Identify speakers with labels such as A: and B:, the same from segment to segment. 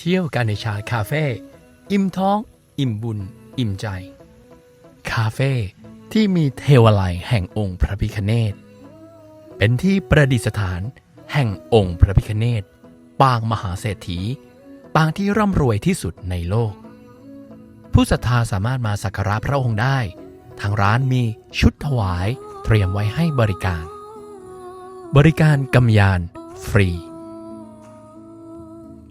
A: เที่ยวกันในชาคาเฟ่อิ่มท้อง อิ่มบุญ อิ่มใจ คาเฟ่ที่มีเทวาลัยแห่งองค์พระพิคเนตเป็นที่ประดิษฐานแห่งองค์พระพิคเนตปางมหาเศรษฐี ปางที่ร่ำรวยที่สุดในโลก ผู้ศรัทธาสามารถมาสักการะพระองค์ได้ ทางร้านมีชุดถวายเตรียมไว้ให้บริการ บริการกำยานฟรี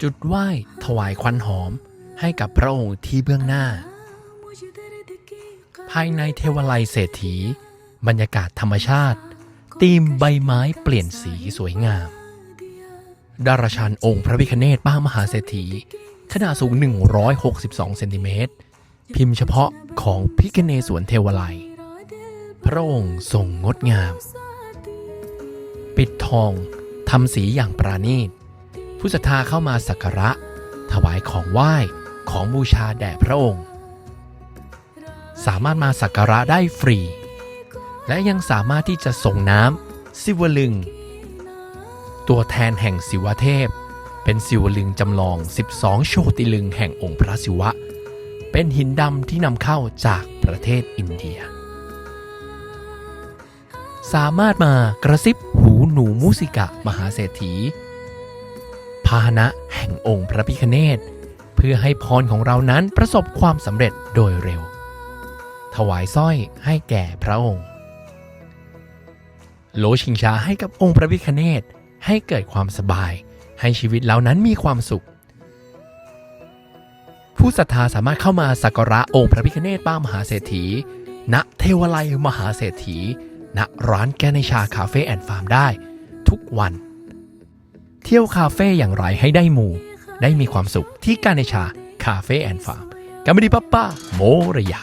A: จุดไหว้ถวายควันหอมให้กับพระองค์ที่เบื้องหน้า ภายในเทวาลัยเศรษฐี บรรยากาศธรรมชาติตีมใบไม้เปลี่ยนสีสวยงาม ดารชันองค์พระพิคเนตป้างมหาเศรษฐี ขนาดสูง 162 เซนติเมตร พิมพ์เฉพาะของพิคเนสวนเทวาลัยพระองค์ทรงงดงาม ปิดทองทำสีอย่างปราณีต ผู้ศรัทธาเข้ามาสักการะ ถวายของไหว้ของบูชาแด่พระองค์ สามารถมาสักการะได้ฟรี และยังสามารถที่จะส่งน้ำสิวลึง ตัวแทนแห่งศิวเทพ เป็นศิวลึงจำลอง 12 โชติลึงแห่งองค์พระศิวะ เป็นหินดำที่นำเข้าจากประเทศอินเดีย สามารถมากระซิบหูหนูมูสิกะมหาเศรษฐี พาหนะแห่งองค์พระพิคเนตเพื่อให้พรของเรานั้นประสบความสำเร็จโดยเร็ว ถวายสร้อยให้แก่พระองค์ โลชิงชาให้กับองค์พระพิคเนตให้เกิดความสบาย ให้ชีวิตเหล่านั้นมีความสุข ผู้ศรัทธาสามารถเข้ามาสักการะองค์พระพิคเนตป้ามหาเศรษฐี ณเทวาลัยมหาเศรษฐี ณร้านแกนชาคาเฟ่แอนด์ฟาร์มได้ ทุกวัน เที่ยวคาเฟ่อย่างไรให้ได้หมู่ได้มีความสุขที่การเนชาคาเฟ่แอนด์ฟาร์มกัมดีป้าป้าโมระยา